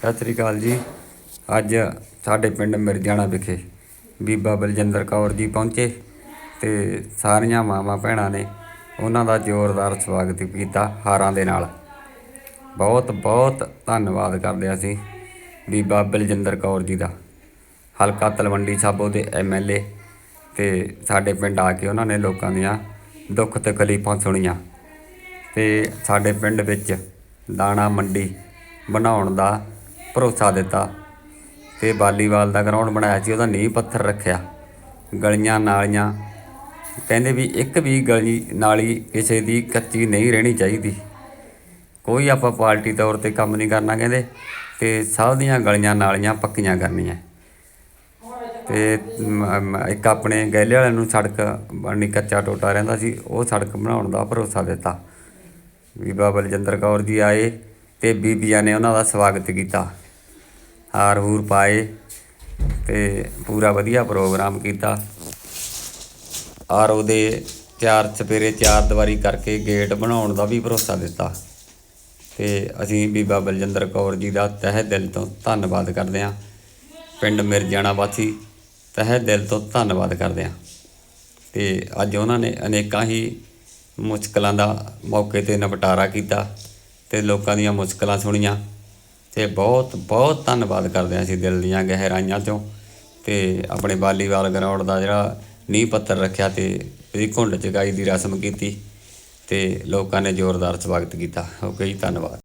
ਸਤਿ ਸ੍ਰੀ ਅਕਾਲ ਜੀ। ਅੱਜ ਸਾਡੇ ਪਿੰਡ ਮਿਰਜਾਣਾ ਵਿਖੇ ਬੀਬਾ ਬਲਜਿੰਦਰ ਕੌਰ ਜੀ ਪਹੁੰਚੇ ਤੇ ਸਾਰੀਆਂ ਮਾਵਾਂ ਭੈਣਾਂ ਨੇ ਉਹਨਾਂ ਦਾ ਜ਼ੋਰਦਾਰ ਸਵਾਗਤ ਕੀਤਾ ਹਾਰਾਂ ਦੇ ਨਾਲ। ਬਹੁਤ ਬਹੁਤ ਧੰਨਵਾਦ ਕਰਦੇ ਅਸੀਂ ਬੀਬਾ ਬਲਜਿੰਦਰ ਕੌਰ ਜੀ ਦਾ। ਹਲਕਾ ਤਲਵੰਡੀ ਸਾਬੋ ਦੇ ਐਮਐਲਏ ਤੇ ਸਾਡੇ ਪਿੰਡ ਆ ਕੇ ਉਹਨਾਂ ਨੇ ਲੋਕਾਂ ਦੀਆਂ ਦੁੱਖ ਤਕਲੀਫਾਂ ਸੁਣੀਆਂ ਤੇ ਸਾਡੇ ਪਿੰਡ ਵਿੱਚ ਦਾਣਾ ਮੰਡੀ ਬਣਾਉਣ ਦਾ ਭਰੋਸਾ ਦਿੱਤਾ ਤੇ ਵਾਲੀਬਾਲ ਦਾ ਗਰਾਊਂਡ ਬਣਾਇਆ ਸੀ, ਉਹਦਾ ਨੀਂਹ ਪੱਥਰ ਰੱਖਿਆ, ਗਲੀਆਂ ਨਾਲੀਆਂ। ਕਹਿੰਦੇ ਵੀ ਇੱਕ ਵੀ ਗਲੀ ਨਾਲੀ ਕਿਸੇ ਦੀ ਕੱਚੀ ਨਹੀਂ ਰਹਿਣੀ ਚਾਹੀਦੀ। ਕੋਈ ਆਪਾਂ ਪਾਰਟੀ ਤੌਰ ਤੇ ਕੰਮ ਨਹੀਂ ਕਰਨਾ ਕਹਿੰਦੇ, ਤੇ ਸਭ ਦੀਆਂ ਗਲੀਆਂ ਨਾਲੀਆਂ ਪੱਕੀਆਂ ਕਰਨੀਆਂ। ਤੇ ਇੱਕ ਆਪਣੇ ਗੈਲੇ ਵਾਲਿਆਂ ਨੂੰ ਸੜਕ ਬਣਨੀ ਕੱਚਾ ਟੋਟਾ ਰਹਿੰਦਾ ਸੀ, ਉਹ ਸੜਕ ਬਣਾਉਣ ਦਾ ਭਰੋਸਾ ਦਿੱਤਾ। ਵੀ ਬਾਬਾ ਬਲਜਿੰਦਰ ਕੌਰ ਜੀ ਆਏ ਅਤੇ ਬੀਬੀਆਂ ਨੇ ਉਹਨਾਂ ਦਾ ਸਵਾਗਤ ਕੀਤਾ। ਹਾਰ ਹੂਰ ਪਾਏ ਅਤੇ ਪੂਰਾ ਵਧੀਆ ਪ੍ਰੋਗਰਾਮ ਕੀਤਾ। ਔਰ ਉਹਦੇ ਚਾਰ ਚਪੇਰੇ ਚਾਰ ਦੀਵਾਰੀ ਕਰਕੇ ਗੇਟ ਬਣਾਉਣ ਦਾ ਵੀ ਭਰੋਸਾ ਦਿੱਤਾ। ਤੇ ਅਸੀਂ ਬੀਬਾ ਬਲਜਿੰਦਰ ਕੌਰ ਜੀ ਦਾ ਤਹਿ ਦਿਲ ਤੋਂ ਧੰਨਵਾਦ ਕਰਦੇ ਹਾਂ। ਪਿੰਡ ਮਿਰਜਾਣਾ ਵਾਸੀ ਤਹਿ ਦਿਲ ਤੋਂ ਧੰਨਵਾਦ ਕਰਦੇ ਹਾਂ। ਤੇ ਅੱਜ ਉਹਨਾਂ ਨੇ ਅਨੇਕਾਂ ਹੀ ਮੁਸ਼ਕਲਾਂ ਦਾ ਮੌਕੇ ਤੇ ਨਿਪਟਾਰਾ ਕੀਤਾ। ਤੇ ਲੋਕਾਂ ਦੀਆਂ ਮੁਸ਼ਕਲਾਂ ਸੁਣੀਆਂ। ਤੇ ਬਹੁਤ ਬਹੁਤ ਧੰਨਵਾਦ ਕਰਦੇ ਹਾਂ ਅਸੀਂ ਦਿਲ ਦੀਆਂ ਗਹਿਰਾਈਆਂ ਤੋਂ ਤੇ ਆਪਣੇ ਵਾਲੀਬਾਲ ਗਰਾਊਂਡ ਦਾ ਜਿਹੜਾ ਨੀਂਹ ਪੱਥਰ ਰੱਖਿਆ ਤੇ ਇਹਦੀ ਘੁੰਡ ਚਗਾਈ ਦੀ ਰਸਮ ਕੀਤੀ। ਤੇ ਲੋਕਾਂ ਨੇ ਜ਼ੋਰਦਾਰ ਸਵਾਗਤ ਕੀਤਾ। ਓਕੇ ਜੀ, ਧੰਨਵਾਦ।